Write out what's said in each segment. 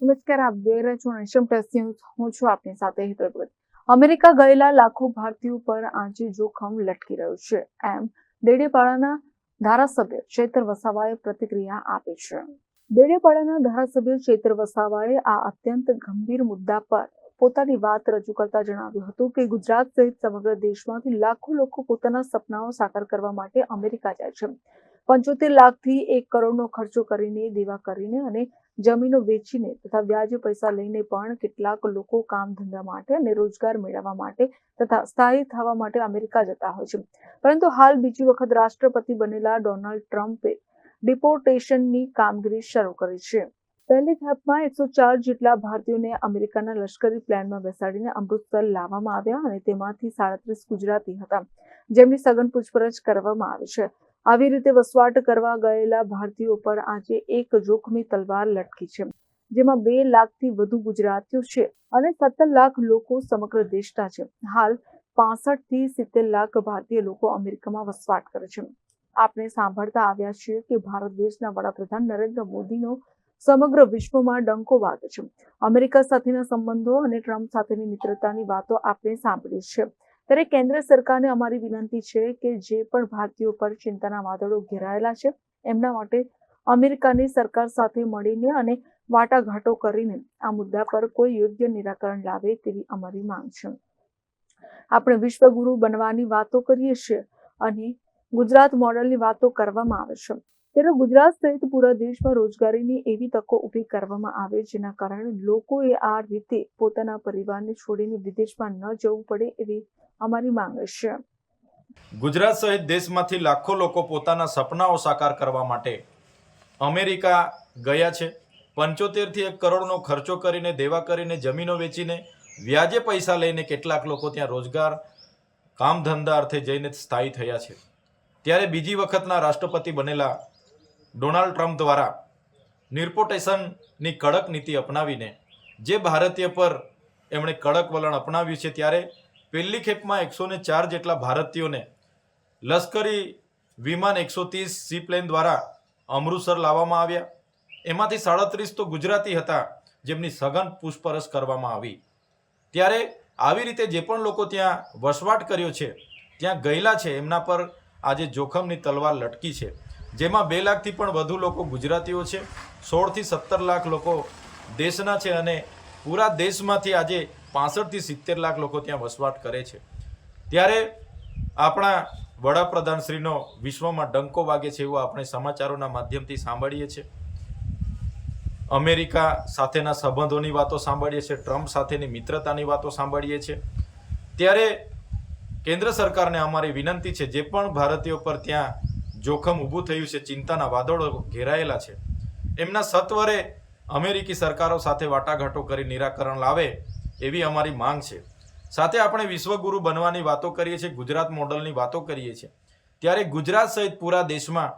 નમસ્કાર, આપ જોઈ રહ્યા છો નેશન પ્લસ હું છું આપની સાથે હેતલ અમેરિકા ગયેલા લાખો ભારતીયો પર આજે જોખમ લટકી રહ્યું છે. એમ દેડીપાડાના ધારાસભ્ય ચેતર વસાવાએ પ્રતિક્રિયા આપી છે. દેડીપાડાના ધારાસભ્ય ચેતર વસાવાએ આ અત્યંત ગંભીર મુદ્દા પર પોતાની વાત રજૂ કરતા જણાવ્યું હતું કે ગુજરાત સહિત સમગ્ર દેશમાંથી લાખો લોકો પોતાના સપનાઓ સાકાર કરવા માટે અમેરિકા જાય છે. પંચોતેર લાખથી એક કરોડનો ખર્ચો કરીને દેવા કરીને અને જમીનો વેચીને તથા વ્યાજ પૈસા લઈને પણ કેટલાક લોકો કામ ધંધા માટે અને રોજગાર મેળવવા માટે તથા સ્થાયી થવા માટે અમેરિકા જતા હોય છે. પરંતુ હાલ બીજી વખત રાષ્ટ્રપતિ બનેલા ડોનાલ્ડ ટ્રમ્પે ડિપોર્ટેશનની કામગીરી શરૂ કરી છે. પહેલી ધાપમાં એકસો ચાર જેટલા ભારતીયોને અમેરિકાના લશ્કરી પ્લાનમાં બેસાડીને અમૃતસર લાવવામાં આવ્યા અને તેમાંથી સાડત્રીસ ગુજરાતી હતા. જેમની સઘન પૂછપરછ કરવામાં આવી છે. આવી રીતે વસવાટ કરવા ગયેલા ભારતીયો પર આજે એક જોખમી તલવાર લટકી છે, જેમાં બે લાખથી વધુ ગુજરાતીઓ છે અને સત્તર લાખ લોકો સમગ્ર દેશના છે. હાલ પાસઠથી સિત્તેર લાખ ભારતીય લોકો અમેરિકામાં વસવાટ કરે છે. આપણે સાંભળતા આવ્યા છીએ કે ભારત દેશના વડાપ્રધાન નરેન્દ્ર મોદીનો સમગ્ર વિશ્વમાં ડંકો વાગે છે. અમેરિકા સાથેના સંબંધો અને ટ્રમ્પ સાથેની મિત્રતાની વાતો આપણે સાંભળી છે ત્યારે કેન્દ્ર સરકારને અમારી વિનંતી છે કે જે પણ ભારતીયો પર ચિંતાના વાદળો ઘેરાયેલા છે, એમના માટે અમેરિકાની સરકાર સાથે મળીને અને વાટાઘાટો કરીને આ મુદ્દા પર કોઈ યોગ્ય નિરાકરણ લાવે તેવી અમારી માંગ છે. આપણે વિશ્વગુરુ બનવાની વાતો કરીએ છીએ અને ગુજરાત મોડલની વાતો કરવામાં આવે છે. ત્યારે ગુજરાત સહિત પૂરા દેશમાં રોજગારીની એવી તકો ઊભી કરવામાં આવે જેના કારણે લોકોએ આ રીતે પોતાના પરિવારને છોડીને વિદેશમાં ન જવું પડે એવી અમારી માંગ છે. ગુજરાત સહિત દેશમાંથી લાખો લોકો પોતાના સપનાઓ સાકાર કરવા માટે અમેરિકા ગયા છે. પંચોતેરથી એક કરોડનો ખર્ચો કરીને, દેવા કરીને, જમીનો વેચીને, વ્યાજે પૈસા લઈને કેટલાક લોકો ત્યાં રોજગાર કામ ધંધા અર્થે જઈને સ્થાયી થયા છે. ત્યારે બીજી વખતના રાષ્ટ્રપતિ બનેલા ડોનાલ્ડ ટ્રમ્પ દ્વારા નિર્પોટેશનની કડક નીતિ અપનાવીને, જે ભારતીય પર એમણે કડક વલણ અપનાવ્યું છે ત્યારે પહેલી ખેપમાં એકસો ને ચાર જેટલા ભારતીયોને લશ્કરી વિમાન એકસો ત્રીસ સી પ્લેન દ્વારા અમૃતસર લાવવામાં આવ્યા. એમાંથી સાડત્રીસ તો ગુજરાતી હતા, જેમની સઘન પૂછપરછ કરવામાં આવી. ત્યારે આવી રીતે જે પણ લોકો ત્યાં વસવાટ કર્યો છે, ત્યાં ગયેલા છે, એમના પર આજે જોખમની તલવાર લટકી છે. જેમાં બે લાખથી પણ વધુ લોકો ગુજરાતીઓ છે, સોળથી સત્તર લાખ લોકો દેશના છે અને પૂરા દેશમાંથી આજે પાસઠથી સિત્તેર લાખ લોકો ત્યાં વસવાટ કરે છે. ત્યારે આપણા વડાપ્રધાનશ્રીનો વિશ્વમાં ડંકો વાગે છે એવું આપણે સમાચારોના માધ્યમથી સાંભળીએ છીએ. અમેરિકા સાથેના સંબંધોની વાતો સાંભળીએ છીએ, ટ્રમ્પ સાથેની મિત્રતાની વાતો સાંભળીએ છીએ. ત્યારે કેન્દ્ર સરકારને અમારી વિનંતી છે, જે પણ ભારતીયો પર ત્યાં જોખમ ઊભું થયું છે, ચિંતાના વાદળો ઘેરાયેલા છે. એમના સત્વરે અમેરિકી સરકારો સાથે વાટાઘાટો કરી નિરાકરણ લાવે એવી અમારી માંગ છે. સાથે આપણે વિશ્વગુરુ બનવાની વાતો કરીએ છીએ, ગુજરાત મોડલની વાતો કરીએ છીએ. ત્યારે ગુજરાત સહિત પૂરા દેશમાં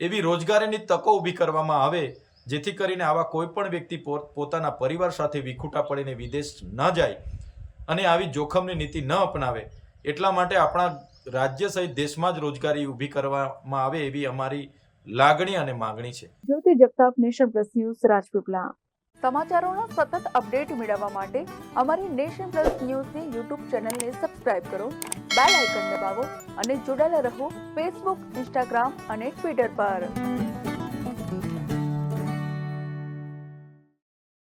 એવી રોજગારીની તકો ઊભી કરવામાં આવે, જેથી કરીને આવા કોઈ પણ વ્યક્તિ પોતાના પરિવાર સાથે વિખૂટા પડીને વિદેશ ન જાય અને આવી જોખમની નીતિ ન અપનાવે. એટલા માટે આપણા રાજ્ય સહિત દેશમાં જ રોજગારી ઊભી કરવામાં આવે એવી અમારી લાગણી અને માગણી છે. Jyoti Jagtap nation plus news Rajpipla. સમાચારોના સતત અપડેટ મેળવવા માટે અમારી નેશન પ્લસ ન્યૂઝની યુટ્યુબ ચેનલને સબસ્ક્રાઇબ કરો બેલ આઇકન દબાવો અને જોડાયેલા રહો ફેસબુક ઇન્સ્ટાગ્રામ અને ટ્વિટર પર.